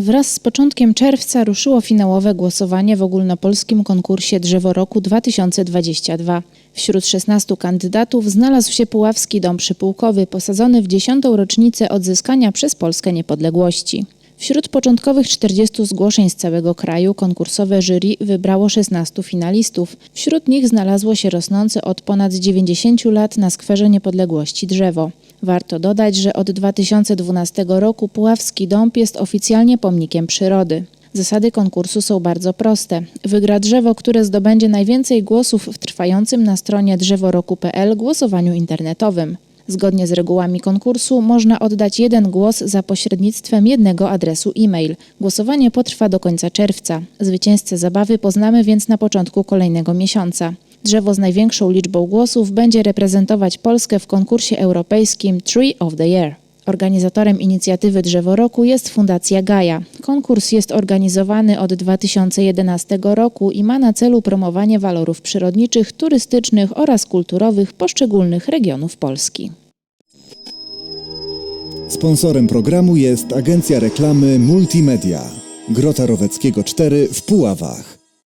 Wraz z początkiem czerwca ruszyło finałowe głosowanie w ogólnopolskim konkursie Drzewo Roku 2022. Wśród 16 kandydatów znalazł się Puławski Dom Przypułkowy, posadzony w dziesiątą rocznicę odzyskania przez Polskę niepodległości. Wśród początkowych 40 zgłoszeń z całego kraju konkursowe jury wybrało 16 finalistów. Wśród nich znalazło się rosnące od ponad 90 lat na skwerze niepodległości drzewo. Warto dodać, że od 2012 roku Puławski Dąb jest oficjalnie pomnikiem przyrody. Zasady konkursu są bardzo proste. Wygra drzewo, które zdobędzie najwięcej głosów w trwającym na stronie drzeworoku.pl głosowaniu internetowym. Zgodnie z regułami konkursu można oddać jeden głos za pośrednictwem jednego adresu e-mail. Głosowanie potrwa do końca czerwca. Zwycięzcę zabawy poznamy więc na początku kolejnego miesiąca. Drzewo z największą liczbą głosów będzie reprezentować Polskę w konkursie europejskim Tree of the Year. Organizatorem inicjatywy Drzewo Roku jest Fundacja Gaja. Konkurs jest organizowany od 2011 roku i ma na celu promowanie walorów przyrodniczych, turystycznych oraz kulturowych poszczególnych regionów Polski. Sponsorem programu jest agencja reklamy Multimedia. Grota Roweckiego 4 w Puławach.